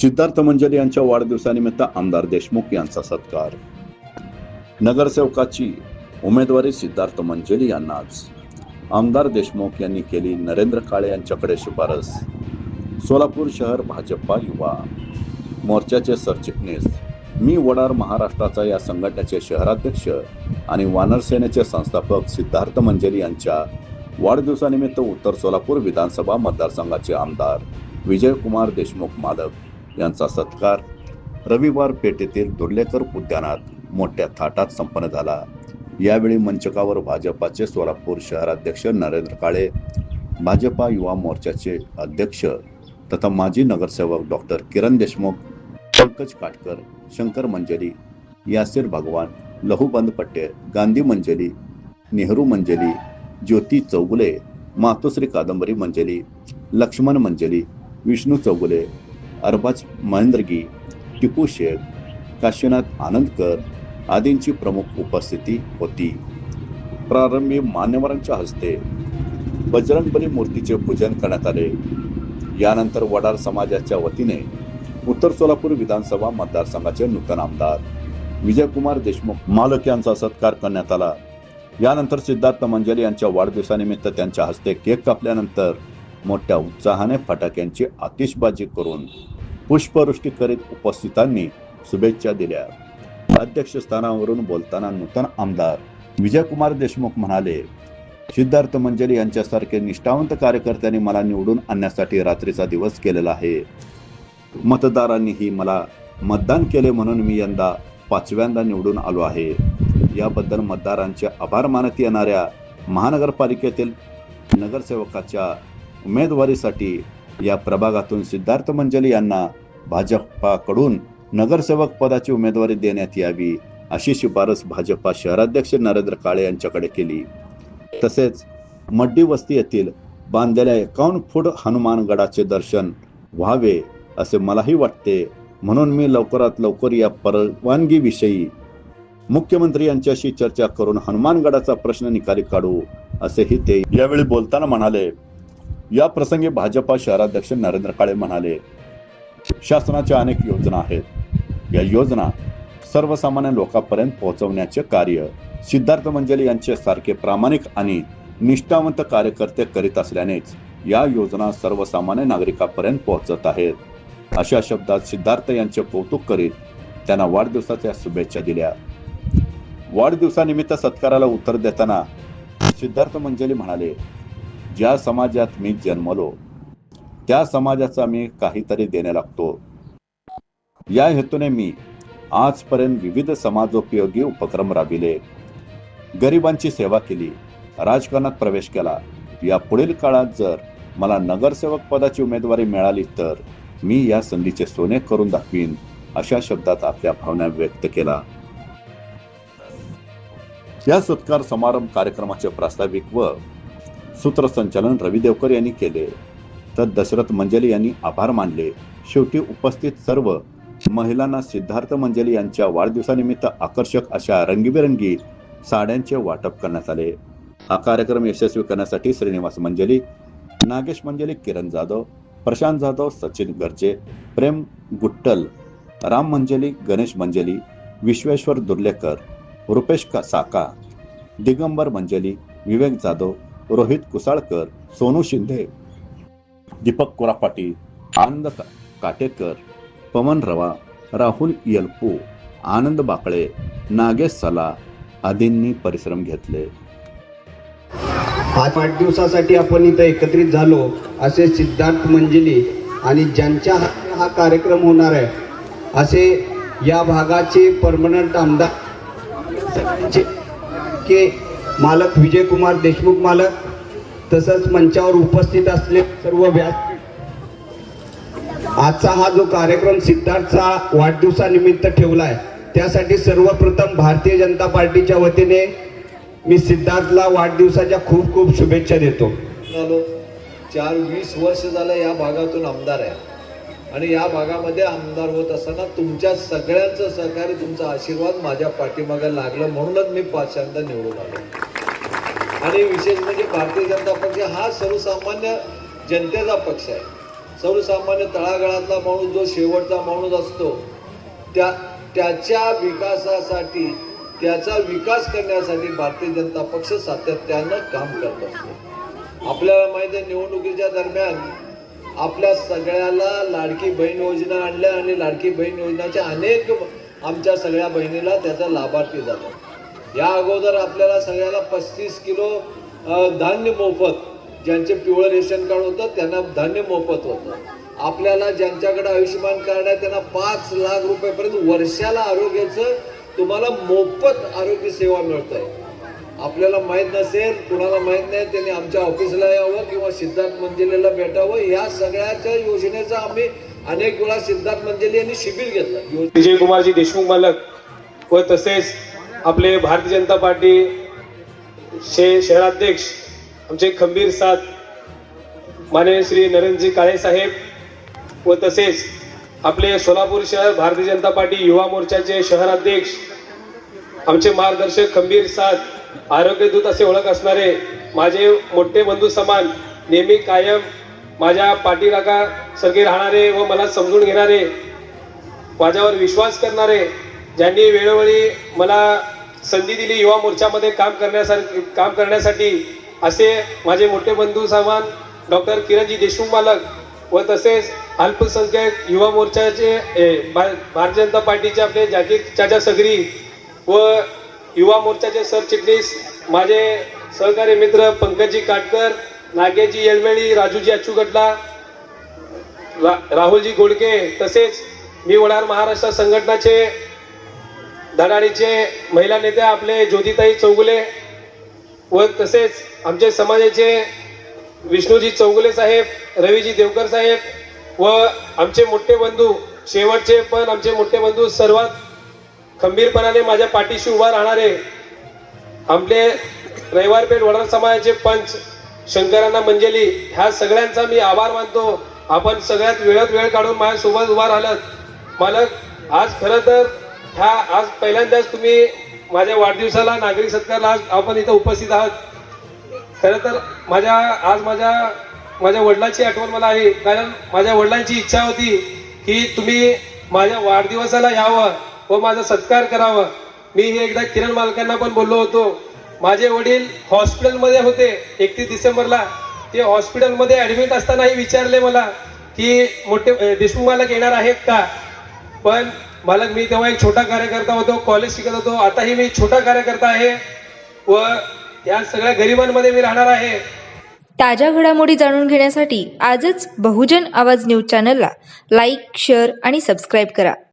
सिद्धार्थ मंजरी यांच्या वाढदिवसानिमित्त आमदार देशमुख यांचा सत्कार. नगरसेवकाची उमेदवारी सिद्धार्थ मंजरी यांनाच आमदार देशमुख यांनी केली नरेंद्र काळे यांच्याकडे शिफारस. सोलापूर शहर भाजपा युवा मोर्चाचे सरचिटणीस. मी वडार महाराष्ट्राचा या संघटनेचे शहराध्यक्ष आणि वानर सेनेचे संस्थापक सिद्धार्थ मंजरी यांच्या वाढदिवसानिमित्त उत्तर सोलापूर विधानसभा मतदारसंघाचे आमदार विजयकुमार देशमुख मालक. यांचा सत्कार रविवार पेठेतील दुर्लेकर उद्यानात मोठ्या थाटात संपन्न झाला. यावेळी मंचकावर भाजपाचे सोलापूर शहराध्यक्ष नरेंद्र काळे भाजपा युवा मोर्चाचे अध्यक्ष तथा माजी नगरसेवक डॉक्टर किरण देशमुख पंकज काटकर शंकर मंजरी यासिर भगवान लहूबंद पट्टे गांधी मंजली नेहरू मंजली ज्योती चौगुले मातोश्री कादंबरी मंजली लक्ष्मण मंजली विष्णू चौगुले अरबाज महेंद्रगी टिपू शेख काशीनाथ आनंदकर आदींची प्रमुख उपस्थिती होती. प्रारंभी मान्यवरांच्या हस्ते बजरंगबली मूर्तीचे पूजन करण्यात आले. यानंतर वडार समाजाच्या वतीने उत्तर सोलापूर विधानसभा मतदारसंघाचे नूतन आमदार विजयकुमार देशमुख मालक यांचा सत्कार करण्यात आला. यानंतर सिद्धार्थ मंजरी यांच्या वाढदिवसानिमित्त त्यांच्या हस्ते केक कापल्यानंतर मोठ्या उत्साहाने फटाक्यांची आतिषबाजी करून पुष्पवृष्टी करीत उपस्थितांनी शुभेच्छा दिल्या. अध्यक्षस्थानावरून बोलताना नूतन आमदार विजयकुमार देशमुख म्हणाले सिद्धार्थ मंजरी यांच्यासारखे निष्ठावंत कार्यकर्त्यांनी मला निवडून आणण्यासाठी रात्रीचा दिवस केलेला आहे. मतदारांनीही मला मतदान केले म्हणून मी यंदा पाचव्यांदा निवडून आलो आहे. याबद्दल मतदारांचे आभार मानत येणाऱ्या महानगरपालिकेतील नगरसेवकाच्या उमेदवारीसाठी या प्रभागातून सिद्धार्थ मंजली यांना भाजपाकडून नगरसेवक पदाची उमेदवारी देण्यात यावी अशी शिफारस भाजपा शहराध्यक्ष नरेंद्र काळे यांच्याकडे केली. तसेच मड्डी वस्ती येथील बांधलेल्या एकावन्न फूट हनुमानगडाचे दर्शन व्हावे असे मलाही वाटते. म्हणून मी लवकरात लवकर या परवानगीविषयी मुख्यमंत्री यांच्याशी चर्चा करून हनुमानगडाचा प्रश्न निकाली काढू असेही ते यावेळी बोलताना म्हणाले. या प्रसंगी भाजपा शहराध्यक्ष नरेंद्र काळे म्हणाले शासनाच्या अनेक योजना आहेत. या योजना सर्वसामान्य लोकांपर्यंत पोहोचवण्याचे कार्य सिद्धार्थ मंजली यांचे सारखे प्रामाणिक आणि निष्ठावंत कार्यकर्ते करीत असल्यानेच या योजना सर्वसामान्य नागरिकांपर्यंत पोहोचत आहेत. अशा शब्दात सिद्धार्थ यांचे कौतुक करीत त्यांना वाढदिवसाच्या शुभेच्छा दिल्या. वाढदिवसानिमित्त सत्काराला उत्तर देताना सिद्धार्थ मंजली म्हणाले ज्या समाजात मी जन्मलो त्या समाजाचा मी काहीतरी देणे लागतो. या हेतूने मी आजपर्यंत विविध समाजोपयोगी उपक्रम राबविले. गरिबांची सेवा केली राजकारणात प्रवेश केला. या पुढील काळात जर मला नगरसेवक पदाची उमेदवारी मिळाली तर मी या संधीचे सोने करून दाखवीन अशा शब्दात आपल्या भावना व्यक्त केला. या सत्कार समारंभ कार्यक्रमाचे प्रास्ताविक व सूत्रसंचालन रवी देवकर यांनी केले. तर दशरथ मंजली यांनी आभार मानले. शेवटी उपस्थित सर्व महिलांना सिद्धार्थ मंजली यांच्या वाढदिवसानिमित्त आकर्षक अशा रंगीबेरंगी साड्यांचे वाटप करण्यात आले. हा कार्यक्रम यशस्वी करण्यासाठी श्रीनिवास मंजली नागेश मंजली किरण जाधव प्रशांत जाधव सचिन गर्जे प्रेम गुट्टल राम मंजली गणेश मंजली विश्वेश्वर दुर्लेकर रुपेश का साका दिगंबर मंजली विवेक जाधव रोहित कुसाळकर सोनू शिंदे दीपक कोरापाटी आनंद काटेकर पवन रवा राहुल यलपू आनंद बाकळे नागेश सला आदींनी परिश्रम घेतले. आज दिवसासाठी आपण इथं एकत्रित झालो असे सिद्धार्थ मंजिली आणि ज्यांच्या हा कार्यक्रम होणार आहे असे या भागाचे परमनंट आमदार के मालक विजयकुमार देशमुख मालक तसंच मंचावर उपस्थित असले सर्व व्यास आजचा हा जो कार्यक्रम सिद्धार्थचा वाढदिवसानिमित्त ठेवला आहे त्यासाठी सर्वप्रथम भारतीय जनता पार्टीच्या वतीने मी सिद्धार्थला वाढदिवसाच्या खूप खूप शुभेच्छा देतो. चार वीस वर्ष झालं या भागातून आमदार आहे. आणि या भागामध्ये आमदार होत असताना तुमच्या सगळ्यांचं सहकार्य तुमचा आशीर्वाद माझ्या पाठीमागे लागलं. म्हणूनच मी पाचव्यांदा निवडून आलो. आणि विशेष म्हणजे भारतीय जनता पक्ष हा सर्वसामान्य जनतेचा पक्ष आहे. सर्वसामान्य तळागाळातला माणूस जो शेवटचा माणूस असतो त्या त्याच्या विकासासाठी त्याचा विकास करण्यासाठी भारतीय जनता पक्ष सातत्यानं काम करत असतो. आपल्याला माहिती आहे निवडणुकीच्या दरम्यान आपल्या सगळ्याला लाडकी बहीण योजना आणल्या आणि लाडकी बहीण योजनाच्या अनेक आमच्या सगळ्या बहिणीला त्याचा लाभार्थी झाला. या अगोदर आपल्याला सगळ्याला पस्तीस किलो धान्य मोफत ज्यांचे पिवळं रेशन कार्ड होतं त्यांना धान्य मोफत होतं. आपल्याला ज्यांच्याकडे आयुष्यमान कार्ड आहे त्यांना पाच लाख रुपयापर्यंत वर्षाला आरोग्याचं तुम्हाला मोफत आरोग्य सेवा मिळत आहे आपल्याला माहीत नसेल कुणाला माहीत नाही त्यांनी आमच्या ऑफिसला यावं किंवा सिद्धार्थ मंजिलेला भेटावं या सगळ्याच्या योजनेचा आम्ही अनेक वेळा सिद्धार्थ मंजिले यांनी शिबिर घेतलं. यो- विजयकुमारजी देशमुख मालक व तसेच आपले भारतीय जनता पार्टी शे शहराध्यक्ष आमचे खंबीर साथ माननीय श्री नरेंद्रजी काळे साहेब व तसेच आपले सोलापूर शहर भारतीय जनता पार्टी युवा मोर्चाचे शहराध्यक्ष आमचे मार्गदर्शक खंबीर साथ आरोग्यदूत असे ओळख असणारे माझे मोठे बंधू समान नेहमी कायम माझ्या पाठीराखा सगळे राहणारे व मला समजून घेणारे माझ्यावर विश्वास करणारे ज्यांनी वेळोवेळी मला संधी दिली युवा मोर्चामध्ये काम करण्यासाठी काम करण्यासाठी. असे माझे मोठे बंधू समान डॉक्टर किरणजी देशमुख मालक व तसेच अल्पसंख्याक युवा मोर्चाचे ए, भारतीय जनता पार्टीचे आपले जाकीर चाचा सगरी व युवा मोर्चाचे सरचिटणीस माझे सहकारी मित्र पंकजी काटकर नागेजी येळमेळी राजूजी अच्चुगटला रा राहुलजी गोडके तसेच मी वडार महाराष्ट्र संघटनाचे धडाडीचे महिला नेते आपले ज्योतिताई चौगुले व तसेच आमचे समाजाचे विष्णूजी चौगुले साहेब रवीजी देवकर साहेब व आमचे मोठे बंधू शेवटचे पण आमचे मोठे बंधू सर्वात खंबीरपणाने माझ्या पाठीशी उभा राहणारे आपले रविवारपेठ वडार समाजाचे पंच शंकरांना मंजेली ह्या सगळ्यांचा मी आभार मानतो. आपण सगळ्यात वेळात वेळ काढून माझ्यासोबत उभा राहिलात. मला आज खरं तर ह्या आज पहिल्यांदाच तुम्ही माझ्या वाढदिवसाला नागरिक सत्कारला आज आपण इथं उपस्थित आहात. खरं तर माझ्या आज माझ्या माझ्या वडिलांची आठवण मला आहे. कारण माझ्या वडिलांची इच्छा होती की तुम्ही माझ्या वाढदिवसाला यावं व माझा सत्कार करावा. मी हे एकदा किरण मालकांना पण बोललो होतो. माझे वडील हॉस्पिटलमध्ये होते एकतीस डिसेंबरला. ते हॉस्पिटलमध्ये ऍडमिट असतानाही विचारले मला की मोठे देशमुख मालक येणार आहेत का? पण मालक मी तेव्हा एक छोटा कार्यकर्ता होतो कॉलेज शिकत होतो. आताही मी छोटा कार्यकर्ता आहे व या सगळ्या गरिबांमध्ये मी राहणार आहे. ताज्या घडामोडी जाणून घेण्यासाठी आजच बहुजन आवाज न्यूज चॅनलला लाईक शेअर आणि सबस्क्राईब करा.